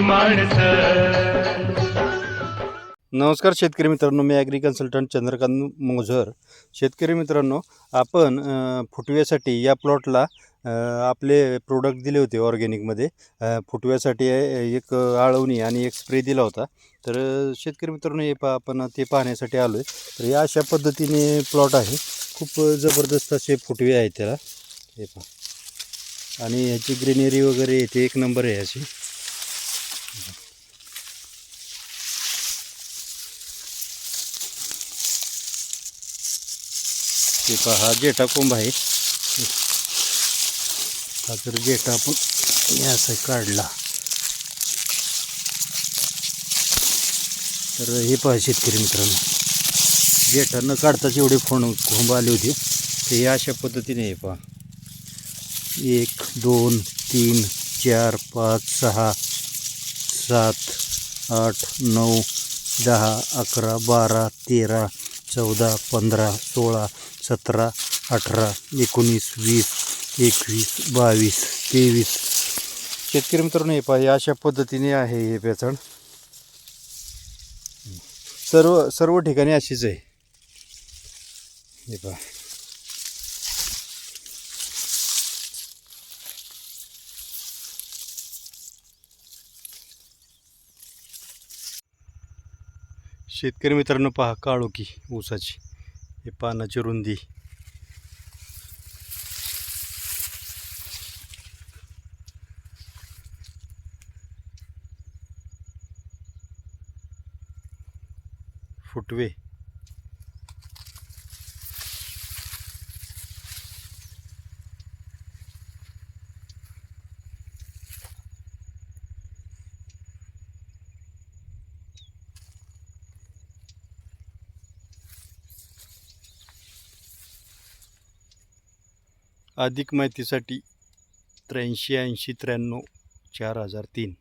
माणसं. नमस्कार शेतकरी मित्रांनो मी ॲग्री कन्सल्टंट चंद्रकांत मोझर. शेतकरी मित्रांनो आपण फुटव्यासाठी या प्लॉटला आपले प्रोडक्ट दिले होते ऑर्गॅनिकमध्ये फुटव्यासाठी एक आळवणी आणि एक स्प्रे दिला होता. तर शेतकरी मित्रांनो हे पा आपण ते पाहण्यासाठी आलो आहे तर या अशा पद्धतीने प्लॉट आहे. खूप जबरदस्त असे फुटवे आहेत त्याला. हे पहा. आणि ह्याची ग्रीनरी वगैरे येते एक नंबर आहे याची ते पहा हा जेठा कोंब आहे हा तर जेठा आपण याचा काढला. तर हे पहा शेतकरी मित्रांनो जेठा न काढताच एवढे फोन कोंब आले होते. ते हे अशा पद्धतीने हे पहा. एक दोन तीन चार पाच सहा सात आठ नऊ दहा अकरा बारा तेरा चौदा पंधरा सोळा सतरा अठरा एकोणीस वीस एकवीस बावीस तेवीस. शेतकरी मित्रांनो हे पाहिजे अशा पद्धतीने आहे हे पेचण. सर्व सर्व ठिकाणी अशीच आहे. हे पहा. शेतकरी मित्रांनो पहा काळोखी ऊसाची. हे पानाची रुंदी. फुटवे. अधिक माहितीसाठी त्र्याऐंशी ऐंशी त्र्याण्णव चार हजार तीन.